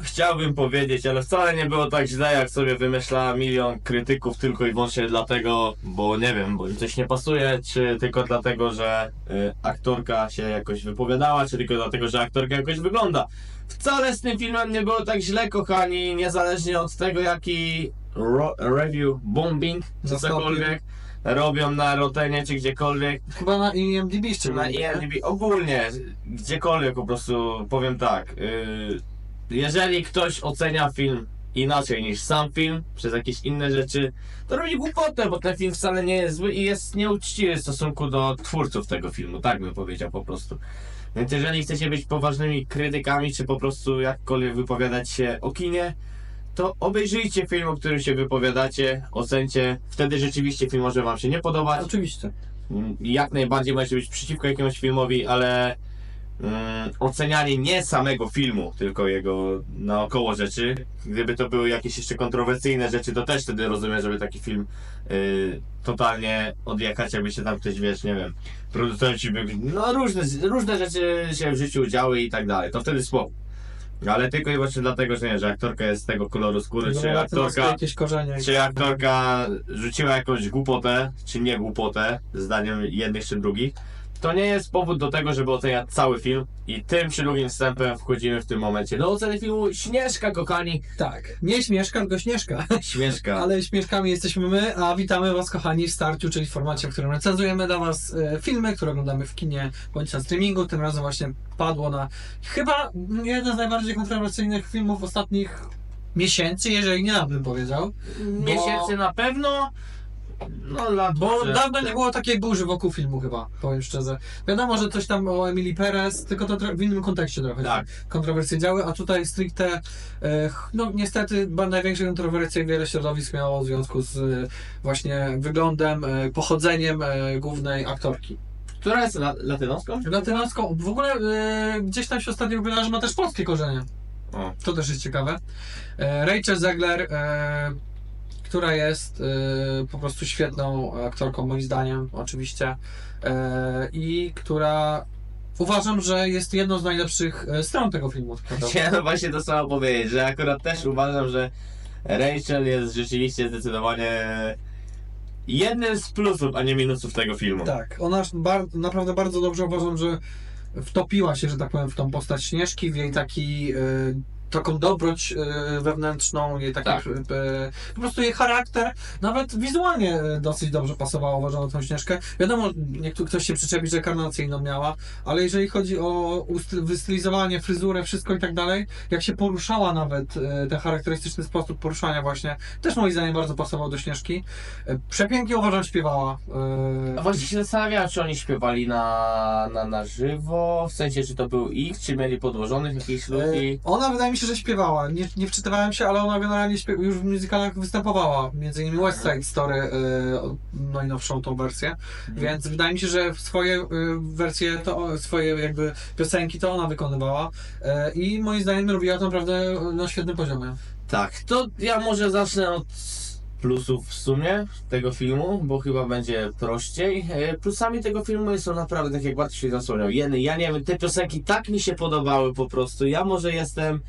chciałbym powiedzieć, ale wcale nie było tak źle, jak sobie wymyśla milion krytyków tylko i wyłącznie dlatego, bo nie wiem, bo im coś nie pasuje, czy tylko dlatego, że y, aktorka się jakoś wypowiadała, czy tylko dlatego, że aktorka jakoś wygląda. Wcale z tym filmem nie było tak źle, kochani, niezależnie od tego, jaki review bombing, czy cokolwiek robią na Rotenie, czy gdziekolwiek, Chyba na IMDb czy na? IMDb, ogólnie, gdziekolwiek po prostu powiem tak. Yy, jeżeli ktoś ocenia film inaczej niż sam film, przez jakieś inne rzeczy, to robi głupotę, bo ten film wcale nie jest zły i jest nieuczciwy w stosunku do twórców tego filmu, tak bym powiedział po prostu. Więc jeżeli chcecie być poważnymi krytykami, czy po prostu jakkolwiek wypowiadać się o kinie, to obejrzyjcie film, o którym się wypowiadacie, ocencie, wtedy rzeczywiście film może wam się nie podobać, Oczywiście. Jak najbardziej możecie być przeciwko jakiemuś filmowi, ale mm, ocenianie nie samego filmu, tylko jego naokoło rzeczy. Gdyby to były jakieś jeszcze kontrowersyjne rzeczy, to też wtedy rozumiem, żeby taki film y, totalnie odjechać, jakby się tam ktoś, wiesz, nie wiem, producenci by, no różne, różne rzeczy się w życiu działy i tak dalej, to wtedy spoko. Ale tylko i wyłącznie dlatego, że nie, że aktorka jest z tego koloru skóry, czy Latynoskie aktorka czy aktorka rzuciła jakąś głupotę, czy nie głupotę, zdaniem jednych czy drugich, to nie jest powód do tego, żeby oceniać cały film. I tym czy drugim wstępem wchodzimy w tym momencie do oceny filmu Śnieżka, kochani. Tak. Nie Śmieszka, tylko Śnieżka. Śmieszka. Ale Śmieszkami jesteśmy my, a witamy Was kochani w Starciu, czyli w formacie, w którym recenzujemy dla Was e, filmy, które oglądamy w kinie bądź na streamingu. Tym razem właśnie padło na chyba jeden z najbardziej kontrowersyjnych filmów ostatnich miesięcy, jeżeli nie bym powiedział. Miesięcy na pewno. No lat. Bo że- dawno nie było takiej burzy wokół filmu chyba, powiem szczerze. Wiadomo, że coś tam o Emily Perez, tylko to tro- w innym kontekście trochę Tak. kontrowersje działy, a tutaj stricte, e, ch- no niestety ba- największe kontrowersje wiele środowisk miało w związku z e, właśnie wyglądem, e, pochodzeniem e, głównej aktorki. Która jest la- latynoską? Latynoską, w ogóle e, gdzieś tam się ostatnio wydaje, że ma też polskie korzenie. O. To też jest ciekawe. E, Rachel Zegler, e, która jest e, po prostu świetną aktorką, moim zdaniem, oczywiście. E, I która uważam, że jest jedną z najlepszych e, stron tego filmu. tak naprawdę. Chciałem właśnie to samo powiedzieć, że akurat też uważam, że Rachel jest rzeczywiście zdecydowanie jednym z plusów, a nie minusów tego filmu. Tak, ona bar- naprawdę bardzo dobrze uważam, że wtopiła się, że tak powiem, w tą postać Śnieżki, w jej taki. E, Taką dobroć e, wewnętrzną, jej taki Tak. e, po prostu jej charakter, nawet wizualnie e, dosyć dobrze pasowało, uważam, tą Śnieżkę. Wiadomo, niektóry ktoś się przyczepi, że karnacyjną miała, ale jeżeli chodzi o wystylizowanie, fryzurę, wszystko i tak dalej, jak się poruszała nawet, e, ten charakterystyczny sposób poruszania właśnie, też moim zdaniem bardzo pasował do Śnieżki. E, Przepięknie uważam śpiewała. e, A właśnie się zastanawiałem, czy oni śpiewali na, na, na żywo, w sensie, czy to był ich, czy mieli podłożonych jakichś ludzi. E, Ona wydaje mi się, że śpiewała. Nie, nie wczytywałem się, ale ona generalnie już w musicalach występowała. Między innymi West Side Story, e, najnowszą tą wersję. Więc wydaje mi się, że swoje e, wersje, to swoje jakby piosenki to ona wykonywała. E, I moim zdaniem robiła to naprawdę na świetnym poziomie. Tak, to ja może zacznę od plusów w sumie tego filmu, bo chyba będzie prościej. E, Plusami tego filmu są naprawdę, tak jak Bartosz się zasłoniał, jeny, ja nie wiem, te piosenki tak mi się podobały po prostu. Ja może jestem,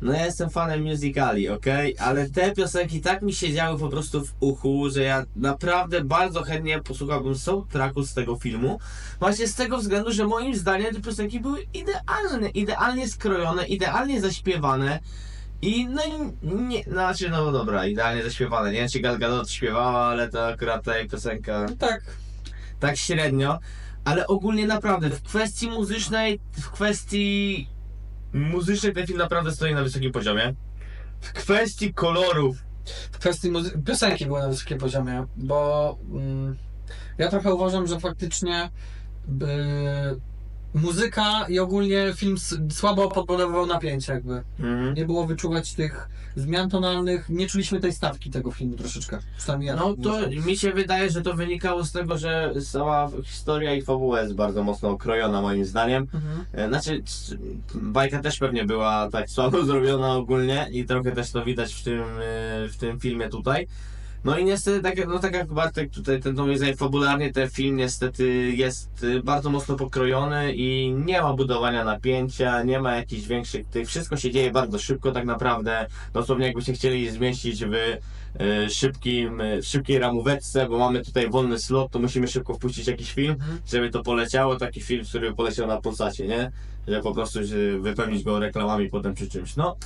no ja jestem fanem musicali, okej, ale te piosenki tak mi siedziały po prostu w uchu, że ja naprawdę bardzo chętnie posłuchałbym soundtracku z tego filmu. Właśnie z tego względu, że moim zdaniem te piosenki były idealne, idealnie skrojone, idealnie zaśpiewane. I no i nie, znaczy no dobra, idealnie zaśpiewane. Nie wiem czy Gal Gadot śpiewała, ale to akurat ta jej piosenka Tak, tak średnio. Ale ogólnie naprawdę, w kwestii muzycznej, w kwestii muzycznej ten film naprawdę stoi na wysokim poziomie. W kwestii kolorów, w kwestii muzy- piosenki były na wysokim poziomie, bo mm, ja trochę uważam, że faktycznie y, muzyka i ogólnie film słabo podbudowywał napięcie jakby. mhm. Nie było wyczuwać tych zmian tonalnych, nie czuliśmy tej stawki tego filmu troszeczkę. Przynajmniej ja no tak to mi się wydaje, że to wynikało z tego, że cała historia i fabuła jest bardzo mocno okrojona moim zdaniem. Mhm. E, Znaczy, bajka też pewnie była tak słabo zrobiona ogólnie i trochę też to widać w tym, e, w tym filmie tutaj. No i niestety, tak, jak- no tak jak Bartek tutaj, ten moim zdaniem fabularnie ten film niestety jest y, bardzo mocno pokrojony i nie ma budowania napięcia, nie ma jakichś większych tych, wszystko się dzieje bardzo szybko tak naprawdę, dosłownie jakbyście chcieli zmieścić w y, szybkim, y, szybkiej ramóweczce, bo mamy tutaj wolny slot, to musimy szybko wpuścić jakiś film, Mhm. żeby to poleciało, taki film, który poleciał na Polsacie, nie? Że po prostu wypełnić go reklamami potem czy czymś, no.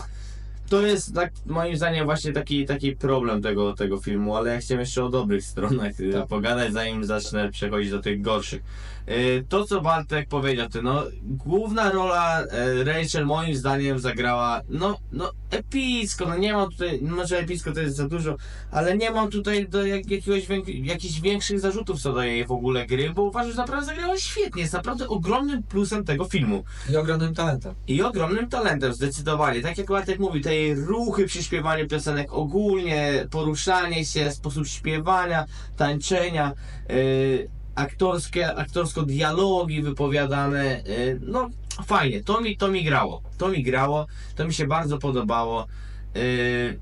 To jest tak, moim zdaniem właśnie taki, taki problem tego, tego filmu, ale ja chciałem jeszcze o dobrych stronach y, Tak. pogadać, zanim zacznę przechodzić do tych gorszych. Y, To, co Bartek powiedział, ty, no, główna rola e, Rachel moim zdaniem zagrała, no, no, epicko, no nie mam tutaj, no, może epicko to jest za dużo, ale nie mam tutaj do jak, jakiegoś jakichś większych zarzutów co do jej w ogóle gry, bo uważam, że naprawdę zagrała świetnie, jest naprawdę ogromnym plusem tego filmu. I ogromnym talentem. I ogromnym talentem, zdecydowanie. Tak jak Bartek mówi, te jej ruchy przy śpiewaniu piosenek ogólnie, poruszanie się, sposób śpiewania, tańczenia, yy, aktorskie, aktorsko dialogi wypowiadane, yy, no fajnie, to mi, to mi grało. To mi grało, to mi się bardzo podobało. Yy,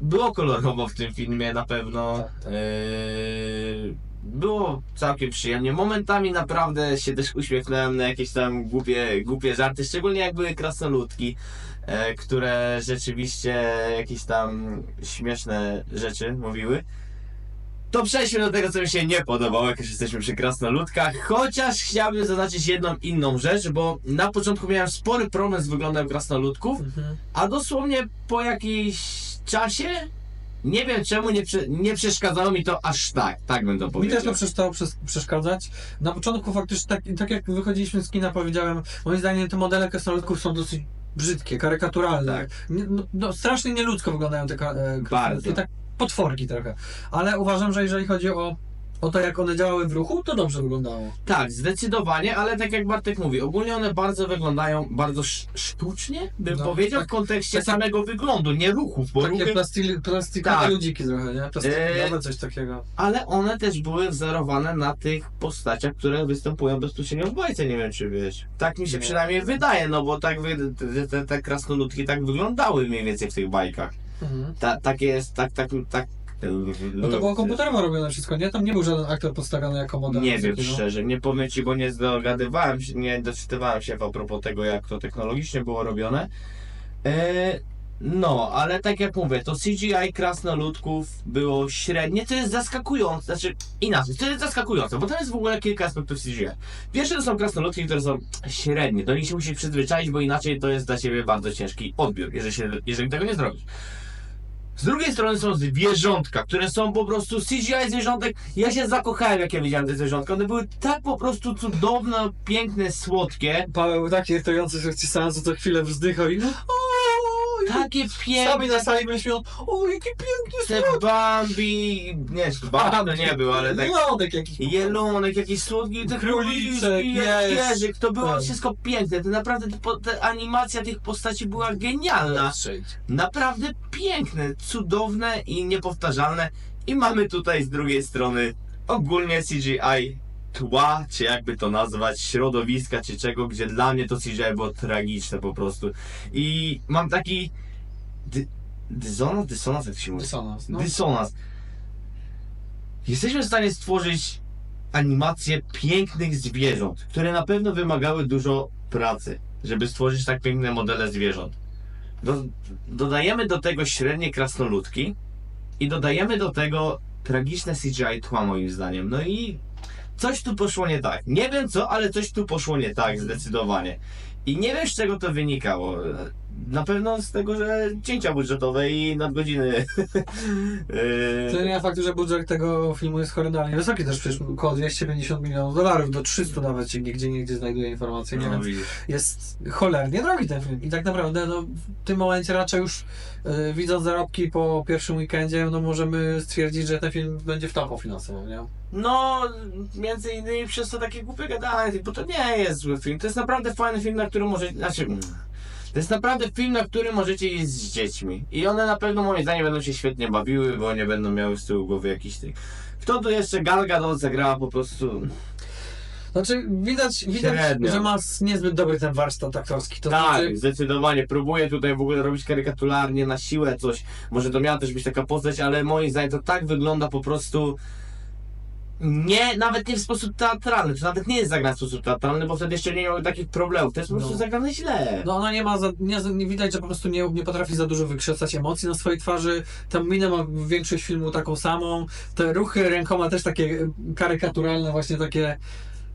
było kolorowo w tym filmie na pewno. Tak, tak. Yy, było całkiem przyjemnie. Momentami naprawdę się też uśmiechnąłem na jakieś tam głupie, głupie żarty, szczególnie jak były krasnoludki, e, które rzeczywiście jakieś tam śmieszne rzeczy mówiły. To przejdźmy do tego, co mi się nie podobało, jak już jesteśmy przy krasnoludkach. Chociaż chciałbym zaznaczyć jedną inną rzecz, bo na początku miałem spory problem z wyglądem krasnoludków, Mhm. a dosłownie po jakimś czasie, nie wiem czemu, nie, nie przeszkadzało mi to aż tak. Tak bym to Mi powiedział. też to przestało przes- przeszkadzać. Na początku faktycznie, tak, tak jak wychodziliśmy z kina, powiedziałem, moim zdaniem te modele krasnoludków są dosyć brzydkie, karykaturalne. Tak. Nie, no, no, strasznie nieludzko wyglądają te ka- e, Bardzo. tak potworki trochę. Ale uważam, że jeżeli chodzi o, o to, jak one działały w ruchu, to dobrze wyglądało. Tak, zdecydowanie, ale tak jak Bartek mówi, ogólnie one bardzo wyglądają bardzo sz- sztucznie, bym No, powiedział, tak- w kontekście tak- samego wyglądu, nie ruchów, bo Takie ruchy, plastik, plastikowe Tak. ludziki trochę, nie? Plastikowe, E, coś takiego. ale one też były wzorowane na tych postaciach, które występują bezpośrednio w bajce, nie wiem czy wiesz. Tak mi się Nie. przynajmniej wydaje, no bo tak wy, te, te, te krasnoludki tak wyglądały mniej więcej w tych bajkach. Mhm. Ta, takie jest, tak, tak, tak. No to było komputerowo robione wszystko, nie? Tam nie był żaden aktor postawiony jako model. Nie wiem takiego. szczerze, nie powiem ci, bo nie dogadywałem się, nie doczytywałem się a propos tego, jak to technologicznie było robione. E, no, ale tak jak mówię, to CGI krasnoludków było średnie, to jest zaskakujące, znaczy inaczej, to jest zaskakujące, bo tam jest w ogóle kilka aspektów CGI. Pierwsze to są krasnoludki, które są średnie, do nich się musisz przyzwyczaić, bo inaczej to jest dla ciebie bardzo ciężki odbiór, jeżeli, się, jeżeli tego nie zrobisz. Z drugiej strony są zwierzątka, które są po prostu CGI zwierzątek. Ja się zakochałem, jak ja widziałem te zwierzątka. One były tak po prostu cudowne, piękne, słodkie. Paweł taki irytujący, że ci sam co chwilę wzdychał i o, Takie Sami piękne. na sali myślą, o jaki piękny Te słodki. Bambi. Nie, Bambi nie był, ale tak. Jelonek jakiś. Jelonek, jakiś słodki, te Króliczek, jeżyk, to było Tak. wszystko piękne. To naprawdę te animacja tych postaci była genialna. Naprawdę piękne, cudowne i niepowtarzalne. I mamy tutaj z drugiej strony ogólnie CGI tła, czy jakby to nazwać, środowiska, czy czego, gdzie dla mnie to CGI było tragiczne po prostu. I mam taki dy, dysonans, dysonans jak się mówi? Dysonans, no. Dysonans. Jesteśmy w stanie stworzyć animację pięknych zwierząt, które na pewno wymagały dużo pracy, żeby stworzyć tak piękne modele zwierząt. Do, dodajemy do tego średnie krasnoludki i dodajemy do tego tragiczne CGI tła moim zdaniem. No i coś tu poszło nie tak. Nie wiem co, ale coś tu poszło nie tak zdecydowanie. I nie wiem z czego to wynikało. Na pewno z tego, że cięcia budżetowe i nadgodziny. Yy, To nie faktu, że budżet tego filmu jest horrendalnie wysoki, też przecież około 250 milionów dolarów, do 300 nawet się gdzie niegdzie znajduje informacje, nie no, widzisz. Jest cholernie drogi ten film i tak naprawdę no, w tym momencie raczej już y, widząc zarobki po pierwszym weekendzie, no możemy stwierdzić, że ten film będzie w topu finansowo, nie? No, między innymi przez to takie głupie gadanie, bo to nie jest zły film. To jest naprawdę fajny film, na którym może, znaczy, mm, to jest naprawdę film, na którym możecie iść z dziećmi. I one na pewno moim zdaniem będą się świetnie bawiły, bo nie będą miały z tyłu głowy jakichś tych. Kto tu jeszcze Gal Gadot zagrała po prostu... Znaczy, widać, widać Średnio. że ma niezbyt dobry ten warsztat aktorski. To Tak, znaczy, zdecydowanie. Próbuję tutaj w ogóle robić karykaturalnie na siłę coś. Może to miała też być taka postać, ale moim zdaniem to tak wygląda po prostu. Nie, nawet nie w sposób teatralny. To nawet nie jest zagrane w sposób teatralny, bo wtedy jeszcze nie miały takich problemów. To jest po prostu No. zagrane źle. no ona nie ma, za, nie, nie widać, że po prostu nie, nie potrafi za dużo wykrzesać emocji na swojej twarzy. Tę minę ma większość filmu taką samą. Te ruchy rękoma też takie karykaturalne, właśnie takie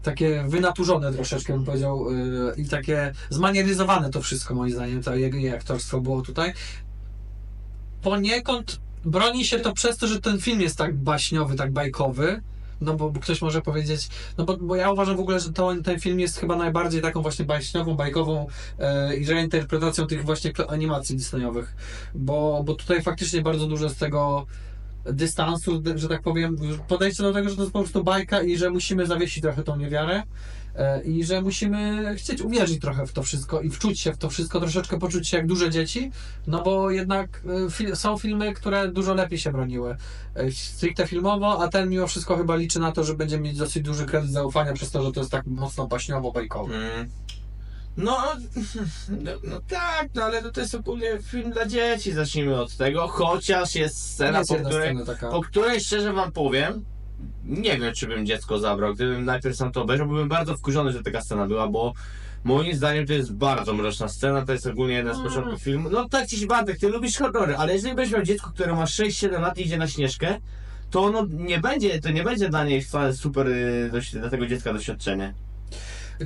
takie wynaturzone troszeczkę bym powiedział yy, i takie zmanieryzowane to wszystko moim zdaniem, to jej aktorstwo było tutaj. Poniekąd broni się to przez to, że ten film jest tak baśniowy, tak bajkowy, no bo ktoś może powiedzieć, no bo, bo ja uważam w ogóle, że to, ten film jest chyba najbardziej taką właśnie baśniową, bajkową e, i reinterpretacją tych właśnie animacji Disneyowych, bo, bo tutaj faktycznie bardzo dużo z tego dystansu, że tak powiem, podejście do tego, że to jest po prostu bajka i że musimy zawiesić trochę tą niewiarę e, i że musimy chcieć uwierzyć trochę w to wszystko i wczuć się w to wszystko, troszeczkę poczuć się jak duże dzieci, no bo jednak e, fil- są filmy, które dużo lepiej się broniły e, stricte filmowo, a ten mimo wszystko chyba liczy na to, że będzie mieć dosyć duży kredyt zaufania przez to, że to jest tak mocno baśniowo-bajkowy. Mm. No, no, no tak, no ale to, to jest ogólnie film dla dzieci, zacznijmy od tego, chociaż jest scena, jest po jedna której, scena taka. po której szczerze wam powiem, nie wiem czy bym dziecko zabrał, gdybym najpierw sam to obejrzał, byłbym bardzo wkurzony, że taka scena była, bo moim zdaniem to jest bardzo mroczna scena, to jest ogólnie jeden z Mm. początków filmu. No tak ci się Bartek, ty lubisz horrory, ale jeżeli będziesz miał dziecko, które ma 6-7 lat i idzie na Śnieżkę, to ono nie będzie, to nie będzie dla niej wcale super, y, dość, dla tego dziecka doświadczenie.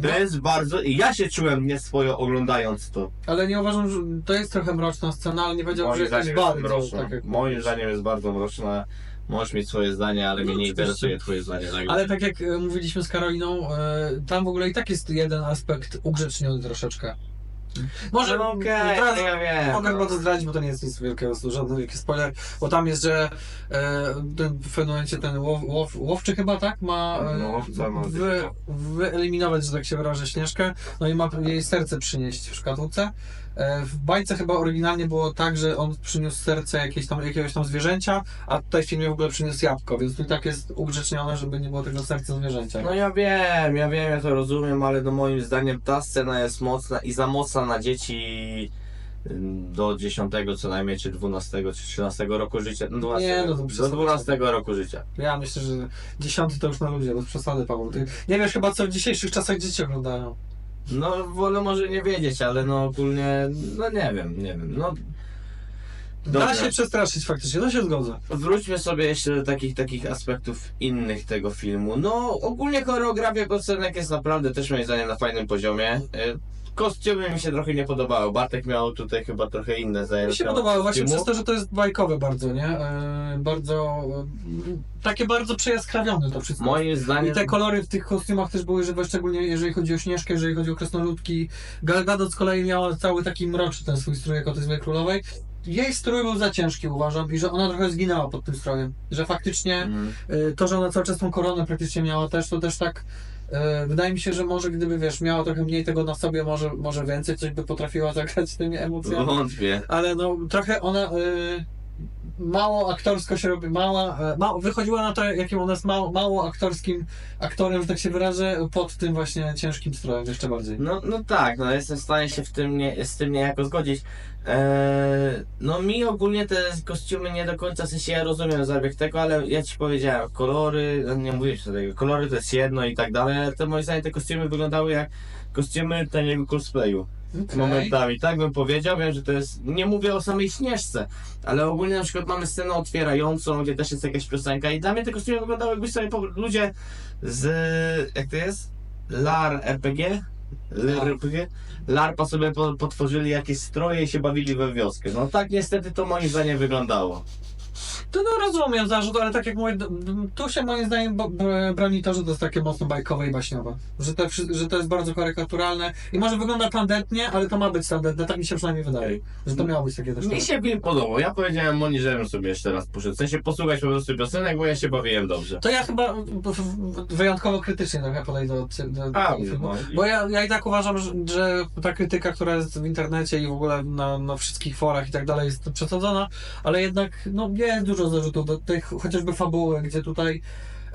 To jest bardzo. I ja się czułem nieswojo oglądając to. ale nie uważam, że to jest trochę mroczna scena, ale nie powiedziałbym, że Moim jest zdaniem jest bardzo, mroczna. tak jak Moim mówisz. zdaniem jest bardzo mroczna. Możesz mieć swoje zdanie, ale mnie No, nie oczywiście. interesuje twoje zdanie. Tak? Ale tak jak e, mówiliśmy z Karoliną, e, tam w ogóle i tak jest jeden aspekt ugrzeczniony troszeczkę. Może no okej, teraz ja wiem. mogę no. chyba to zdradzić, bo to nie jest nic wielkiego, żaden wielki spoiler, bo tam jest, że e, ten, w pewnym momencie ten łow, łow, łowczy chyba, tak, ma, e, No, łowca ma wy, wyeliminować, że tak się wyrażę, Śnieżkę, no i ma jej serce przynieść w szkatułce. E, w bajce chyba oryginalnie było tak, że on przyniósł serce jakieś tam, jakiegoś tam zwierzęcia, a tutaj w filmie w ogóle przyniósł jabłko, więc tu i tak jest ugrzecznione, żeby nie było tego serca zwierzęcia. No ja wiem, ja wiem, ja to rozumiem, ale no moim zdaniem ta scena jest mocna i za mocna na dzieci do 10 co najmniej, czy 12, czy 13 roku życia. No 12, Nie, no to do przesada. 12 roku życia. Ja myślę, że dziesiąty to już na ludzie, bez przesady, Paweł. Ty nie wiesz chyba, co w dzisiejszych czasach dzieci oglądają. No wolę może nie wiedzieć, ale no ogólnie, no nie wiem, nie wiem. No Da się przestraszyć faktycznie, to się zgodzę. Wróćmy sobie jeszcze do takich, takich aspektów innych tego filmu. No, ogólnie choreografia piosenek jest naprawdę też moim zdaniem na fajnym poziomie. Kostiumy mi się trochę nie podobały. Bartek miał tutaj chyba trochę inne Mi zajęcia. się podobało właśnie przez to, że to jest bajkowe bardzo, nie? E, bardzo, e, takie bardzo przejaskrawione to wszystko. Moim zdaniem... I te kolory w tych kostiumach też były żywe, szczególnie jeżeli chodzi o Śnieżkę, jeżeli chodzi o Krasnoludki. Gal Gadot z kolei miała cały taki mroczny ten swój strój jako tej królowej. Jej strój był za ciężki uważam i że ona trochę zginęła pod tym strojem. Że faktycznie. Y, To, że ona cały czas tą koronę praktycznie miała też, to też tak wydaje mi się, że może gdyby, wiesz, miała trochę mniej tego na sobie, może, może więcej coś by potrafiła zagrać tymi emocjami. Wątpię. Ale no, trochę ona y, mało aktorsko się robi, mała, e, mało, wychodziła na to, jakim ona jest mało, mało aktorskim aktorem, że tak się wyrażę, pod tym właśnie ciężkim strojem, jeszcze bardziej. No, no tak, no jestem w stanie się w tym nie, z tym niejako zgodzić. Eee, no mi ogólnie te kostiumy nie do końca, w sensie ja rozumiem zabieg tego, ale ja ci powiedziałem, kolory, no nie mówię ci tego, kolory to jest jedno i tak dalej, ale te moim zdaniem te kostiumy wyglądały jak kostiumy taniego cosplayu. Okej. Momentami, tak bym powiedział, wiem, że to jest, nie mówię o samej Śnieżce, ale ogólnie na przykład mamy scenę otwierającą, gdzie też jest jakaś piosenka i dla mnie te kostiumy wyglądały jakby sobie po, ludzie z, jak to jest? LAR RPG? LAR RPG? LARPA sobie po, potworzyli jakieś stroje i się bawili we wioskę. No tak niestety to moim zdaniem wyglądało. To no rozumiem zarzut, ale tak jak mówię, tu się moim zdaniem broni to, że to jest takie mocno bajkowe i baśniowe. Że, wszy- że to jest bardzo karykaturalne i może wygląda tandetnie, ale to ma być tandetne, tak mi się przynajmniej wydaje. Że to miało być takie też. Mi się film podobał. Ja powiedziałem Moni, żebym sobie jeszcze raz poszedł. W sensie posłuchać po prostu piosenek, bo ja się bawiłem dobrze. To ja chyba wyjątkowo krytycznie trochę podejdę do, do, do A, tego filmu. no. Bo ja, ja i tak uważam, że, że ta krytyka, która jest w internecie i w ogóle na, na wszystkich forach i tak dalej jest przesadzona, ale jednak no, jest dużo zarzutów do tych chociażby fabuły, gdzie tutaj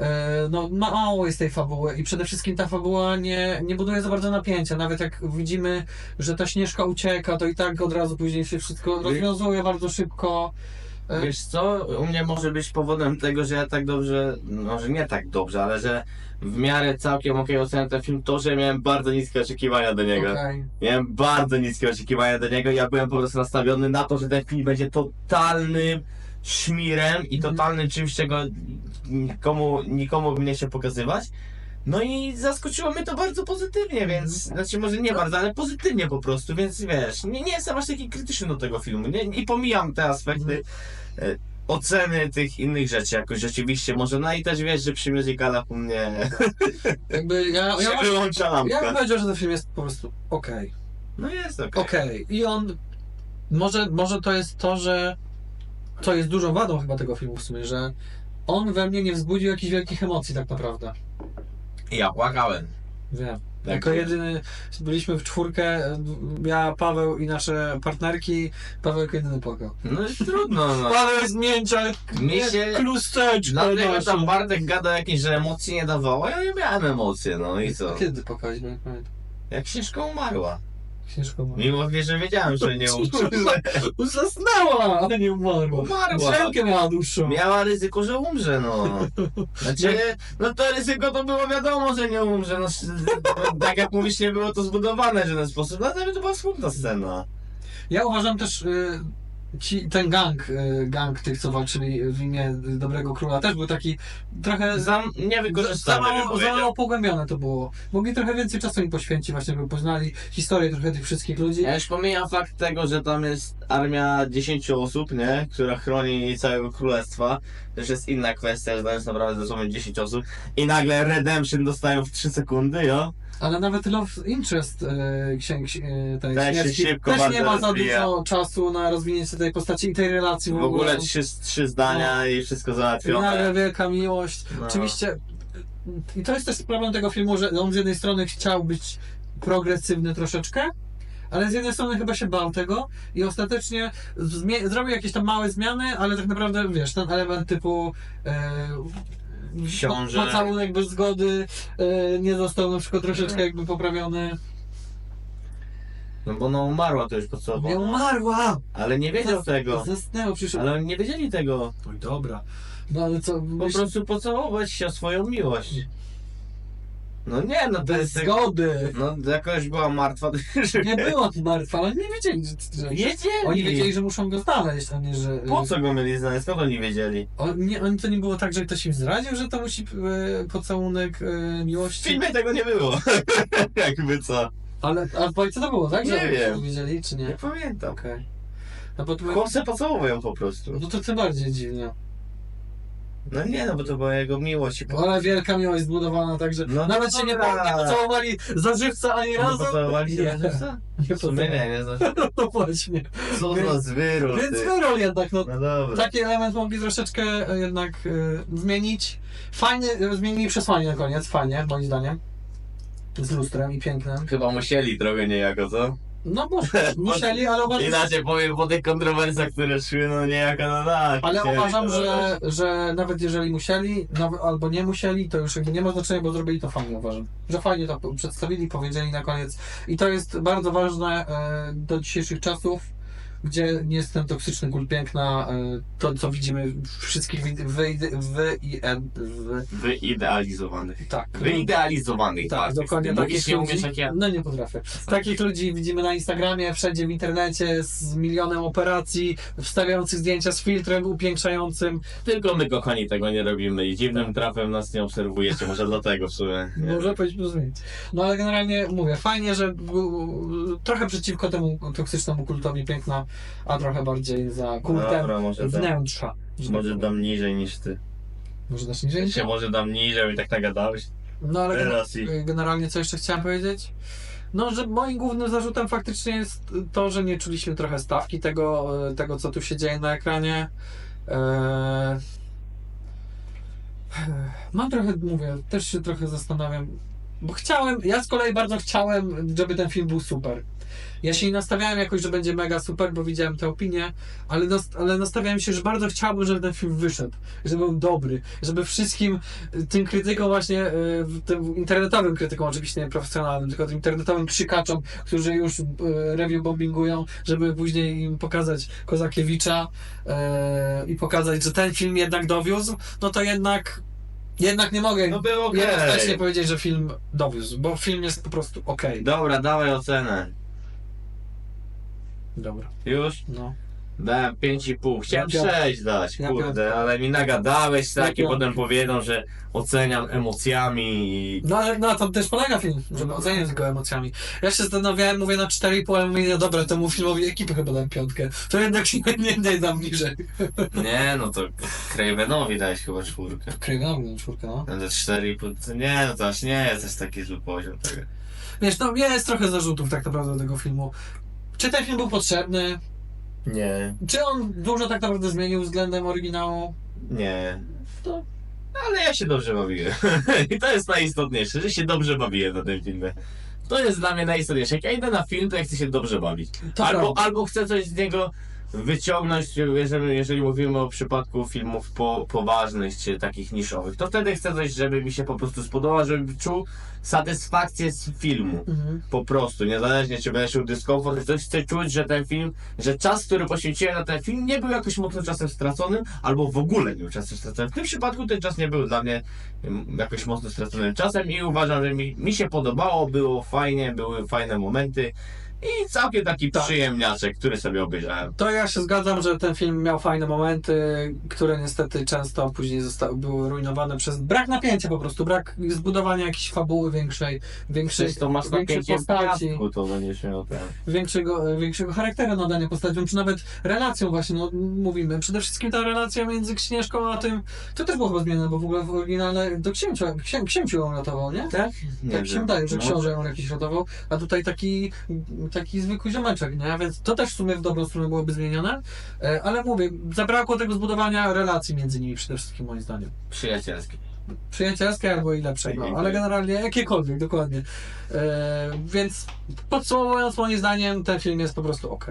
E, No, mało jest tej fabuły i przede wszystkim ta fabuła nie, nie buduje za bardzo napięcia. Nawet jak widzimy, że ta Śnieżka ucieka, to i tak od razu później się wszystko rozwiązuje bardzo szybko. E, Wiesz co, u mnie może być powodem tego, że ja tak dobrze, może nie tak dobrze, ale że w miarę całkiem okej oceniam ten film, to, że miałem bardzo niskie oczekiwania do niego. Okej. Miałem bardzo niskie oczekiwania do niego i ja byłem po prostu nastawiony na to, że ten film będzie totalnym szmirem i Mhm. totalnym czymś, czego nikomu, nikomu nie chciał pokazywać. No i zaskoczyło mnie to bardzo pozytywnie, więc, Mhm. znaczy może nie bardzo, ale pozytywnie po prostu, więc wiesz, nie, nie jestem aż taki krytyczny do tego filmu, nie, i pomijam te aspekty e, oceny tych innych rzeczy jakoś rzeczywiście może, no i też wiesz, że przy musicalach u mnie Jakby ja, ja, się wyłącza ja bym lampka. powiedział, że ten film jest po prostu okej. No jest okej. Okej. I on. Może, może to jest to, że. To jest dużą wadą chyba tego filmu w sumie, że on we mnie nie wzbudził jakichś wielkich emocji tak naprawdę. Ja płakałem. Wiem. Tak jako jedyny byliśmy w czwórkę, ja, Paweł i nasze partnerki. Paweł jako jedyny płakał. No jest trudno, no. Paweł zmięcia Mi się- klusteczka Dlatego tam Bartek gada jakieś, że emocji nie dawało, ja nie miałem emocje, no i co? Kiedy płakałeś? Bo nie pamiętam. Jak Śnieżka umarła. Księżko ma. Mimo, że wiedziałem, że nie umrze. Zasnęła, ale nie umarła. Umarła. Drzemkę miała dłuższą. Miała ryzyko, że umrze, no. Znaczy, no to ryzyko to było wiadomo, że nie umrze. No, tak jak mówisz, nie było to zbudowane w żaden sposób. Dlatego to była smutna scena. Ja uważam też, y, ci, ten gang, y, gang tych, co walczyli w imię Dobrego Króla, też był taki trochę za, Za za, niewykorzystany, bym mało, za mało pogłębione to było. Mogli trochę więcej czasu im poświęcić właśnie, by poznali historię trochę tych wszystkich ludzi. Ja już pomijam fakt tego, że tam jest armia 10 osób, nie? Która chroni całego królestwa. To już jest inna kwestia, że tam jest naprawdę dosłownie 10 osób. I nagle Redemption dostają w 3 sekundy, jo? Ale nawet Love Interest y, księg, y, tej Też się Śnieżki szybko też nie bardzo ma za rozwija. dużo czasu na rozwinięcie tej postaci i tej relacji w, W ogóle trzy, trzy zdania i wszystko nagle załatwione. wielka miłość. No. Oczywiście i to jest też problem tego filmu, że on z jednej strony chciał być progresywny troszeczkę, ale z jednej strony chyba się bał tego i ostatecznie zmie- zrobił jakieś tam małe zmiany, ale tak naprawdę wiesz, ten element typu e, Książę. pocałunek bez zgody e, nie został na przykład troszeczkę jakby poprawiony. No bo no umarła to już podstawowo. Nie umarła! Ale nie wiedział tego. Zasnęło, przyszło. Ale oni nie wiedzieli tego. Oj, dobra. No ale co, Po myśl... prostu pocałować się o swoją miłość. No nie, no to bez jest... zgody! No jakoś była martwa. Nie była martwa, ale nie wiedzieli, że, że Wiedzieli. Oni wiedzieli, że muszą go znaleźć, a nie, że... Po co go mieli znaleźć? Skąd oni wiedzieli? On, nie, on to nie było tak, że ktoś im zdradził, że to musi e, pocałunek e, W miłości? filmie tego nie było. Jakby co. Ale a w bajce to było, tak? Że Nie oni wiem. wiedzieli, czy Nie nie? pamiętam. Okej. No bo Chłopcy pocałował ją po prostu. no to tym bardziej dziwnie. No nie, no bo to była jego miłość. Ale wielka miłość zbudowana, także No nawet się nie, dobra. nie pocałowali za żywca ani No razu. pocałowali się Nie. żywca? Nie W sumie nie, nie znaczy. No właśnie. Co Więc- za zwyrol, Więc ty. wyrol jednak, no No dobra. Taki element mogli troszeczkę e, jednak e, zmienić. Fajnie, e, zmienili przesłanie na koniec, fajnie, moim zdaniem. Z lustrem i pięknym. Chyba musieli trochę niejako, co? No bo musieli, ale uważam, Inaczej powiem po tych kontrowersjach, które szły, no niejako no tak. ale chcieli uważam że, że nawet jeżeli musieli, albo nie musieli, to już jakby nie ma znaczenia, bo zrobili to fajnie, uważam. Że fajnie to przedstawili, powiedzieli na koniec. I to jest bardzo ważne e, do dzisiejszych czasów, gdzie jest ten toksyczny kult piękna, e, to co widzimy wszystkich Wyidealizowanych. tak. Wyidealizowanych. Tak, dokładnie Mówisz, takich nie ludzi. umiesz jak ja. No nie potrafię. Takich ludzi widzimy na Instagramie, wszędzie w internecie z milionem operacji, wstawiających zdjęcia z filtrem upiększającym. Tylko my, kochani, tego nie robimy i dziwnym trafem nas nie obserwujecie, może dlatego w sumie. Nie. Może powinniśmy zmienić. No ale generalnie mówię, fajnie, że trochę przeciwko temu toksycznemu kultowi piękna, a trochę bardziej za kultem Dobra, może dam, wnętrza. że tak może powiem. dam niżej niż ty. Może dasz niżej? Się może dam niżej i tak nagadałeś. No ale Teraz i... generalnie co jeszcze chciałem powiedzieć? No, że moim głównym zarzutem faktycznie jest to, że nie czuliśmy trochę stawki tego, e, tego co tu się dzieje na ekranie. Eee... Mam trochę, mówię, też się trochę zastanawiam, bo chciałem, ja z kolei bardzo chciałem, żeby ten film był super. Ja się nie nastawiałem jakoś, że będzie mega super, bo widziałem te opinie, ale, nas, ale nastawiałem się, że bardzo chciałbym, żeby ten film wyszedł, żeby był dobry, żeby wszystkim y, tym krytykom właśnie, y, tym internetowym krytykom, oczywiście nie profesjonalnym, tylko tym internetowym krzykaczom, którzy już y, review bombingują, żeby później im pokazać Kozakiewicza y, i pokazać, że ten film jednak dowiózł, no to jednak jednak nie mogę No było okej. jednoznacznie powiedzieć, że film dowiózł, bo film jest po prostu okej. Dobra, dawaj ocenę. Dobra. Już? No. Dałem 5,5. Chciałem Ja piątkę. 6 dać, Ja kurde, piątkę. ale mi nagadałeś tak i piątkę. potem powiedzą, że oceniam emocjami i... No ale na tym też polega film, żeby No. oceniać tylko emocjami. Ja się zastanawiałem, mówię na 4,5, ale mówię, no dobra, temu filmowi ekipy chyba dałem piątkę. To jednak się nie, nie dam niżej. Nie, no to Cravenowi dałeś chyba czwórkę. Krajnowi na czwórkę, no. No to 4,5, to nie, no to aż nie jest aż taki zły poziom tego. Wiesz, no jest trochę zarzutów tak naprawdę do tego filmu. Czy ten film był potrzebny? Nie, Czy on dużo tak naprawdę zmienił względem oryginału? nie. To... Ale ja się dobrze bawiłem. I to jest najistotniejsze, że się dobrze bawiłem na tym filmie. To jest dla mnie najistotniejsze. Jak ja idę na film, to ja chcę się dobrze bawić. To albo, prawda. albo chcę coś z niego wyciągnąć, jeżeli, jeżeli mówimy o przypadku filmów po, poważnych czy takich niszowych, to wtedy chcę coś, żeby mi się po prostu spodobało, żebym czuł satysfakcję z filmu. Mhm. Po prostu, niezależnie czy będę czuł dyskomfort, coś chcę czuć, że ten film, że czas, który poświęciłem na ten film nie był jakoś mocno czasem straconym, albo w ogóle nie był czasem straconym. W tym przypadku ten czas nie był dla mnie mm, jakoś mocno straconym czasem i uważam, że mi, mi się podobało, było fajnie, były fajne momenty i całkiem taki Tak. przyjemniaczek, który sobie obejrzałem. To ja się zgadzam, że ten film miał fajne momenty, które niestety często później zostały, były rujnowane przez brak napięcia po prostu, brak zbudowania jakiejś fabuły większej, większej, Przecież to masz większej napięcie postaci, to będziesz miał ten. większego, większego charakteru nadania postaciom, czy nawet relacją właśnie, no mówimy, przede wszystkim ta relacja między Księżką a tym, to też było chyba zmienione, bo w ogóle w oryginalne do księcia, księ, księciu ją ratował, nie? Tak? Nie tak się wydaje, że No. książę ją jakiś ratował, a tutaj taki, taki zwykły ziomeczek, nie? Więc to też w sumie w dobrą stronę byłoby zmienione, e, ale mówię, zabrakło tego zbudowania relacji między nimi przede wszystkim moim zdaniem. Przyjacielski. Przyjacielskie albo i lepszego, Dziękuję. ale generalnie jakiekolwiek, dokładnie. E, więc podsumowując moim zdaniem ten film jest po prostu ok.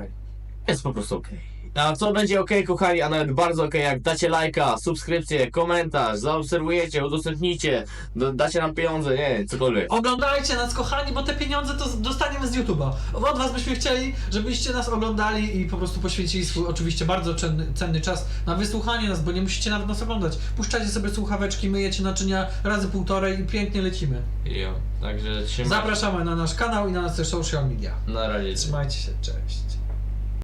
Jest po prostu okej. A co będzie ok, kochani, a nawet bardzo ok, jak dacie lajka, subskrypcję, komentarz, zaobserwujecie, udostępnicie, do, dacie nam pieniądze, nie, cokolwiek. Oglądajcie nas kochani, bo te pieniądze to dostaniemy z YouTube'a. Od was byśmy chcieli, żebyście nas oglądali i po prostu poświęcili swój oczywiście bardzo cenny, cenny czas na wysłuchanie nas, bo nie musicie nawet nas oglądać. Puszczacie sobie słuchaweczki, myjecie naczynia razy półtorej i pięknie lecimy. Jo, także trzymaj. Zapraszamy na nasz kanał i na nasze social media. Na razie. Trzymajcie się, cześć.